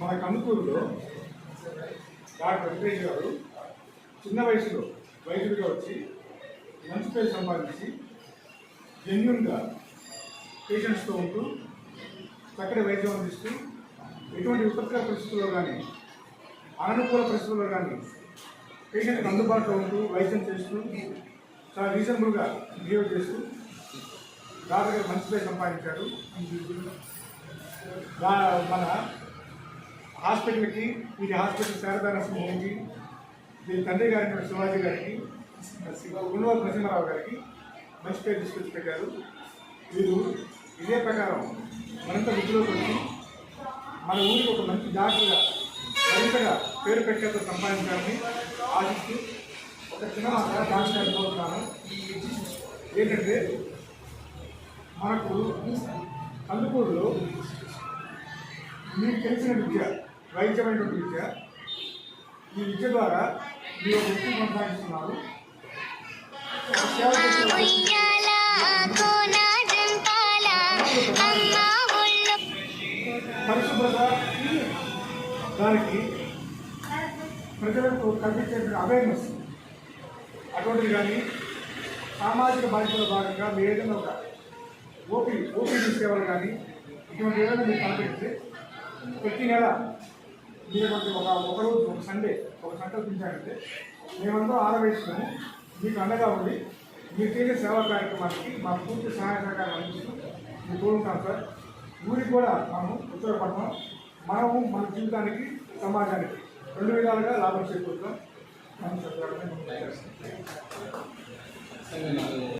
మన కనుకూరులో డాక్టర్ వెంకటేష్ గారు చిన్న వయసులో వైద్యుడిగా వచ్చి మంచి పేరు సంపాదించి జెన్యున్గా పేషెంట్స్తో ఉంటూ చక్కటి వైద్యం అందిస్తూ ఎటువంటి విపత్కర పరిస్థితుల్లో కానీ అననుకూల పరిస్థితుల్లో కానీ పేషెంట్కి అందుబాటులో ఉంటూ వైద్యం చేస్తూ చాలా రీజనబుల్గా బిహేవ్ చేస్తూ డాక్టర్ గారు మంచి పేరు సంపాదించాడు దా- మన హాస్పిటల్కి ఇది హాస్పిటల్ శారదా నరసింహకి దీని తండ్రి గారి శివాజీ గారికి గుండవల్ నరసింహారావు గారికి మంచి పేరు తీసుకొచ్చి పెట్టారు. వీరు ఇదే ప్రకారం మరింత వృద్ధిలోకి వచ్చి మన ఊరికి ఒక మంచి డాక్టర్గా మరింతగా పేరు పెట్టేంత సంపాదించాలని ఆశిస్తూ ఒక చిన్న మాట డాక్టర్ గారిని ఏంటంటే మనకు కందుకూరులో మీకు తెలిసిన విద్య వైద్యమైనటువంటి విద్య. ఈ విద్య ద్వారా మీరు వృత్తి కొనసాగిస్తున్నారు. పరిశుభ్రత దానికి ప్రజలకు కల్పించే అవేర్నెస్ అటువంటిది కానీ సామాజిక బాధ్యతలో భాగంగా మీ ఏదైనా ఒక ఓపీ ఓపీ సేవలు కానీ ఇటువంటి ఏదైనా మీరు కనిపిస్తే ప్రతి నెల మీరు ఒక ఒక రోజు ఒక సండే ఒక సంకల్పించారంటే మేమందరం ఆరవేస్తున్నాము మీకు అండగా ఉండి మీరు చేసే సేవా కార్యక్రమానికి మా పూర్తి సహాయ సహకారం అందిస్తూ మీకు కోరుకుంటాం సార్. ఊరికి కూడా మనము ఉత్తరపడతాం మనము మన జీవితానికి సమాజానికి రెండు విధాలుగా లాభం చేకూరుతాం. మనం చెప్పాలని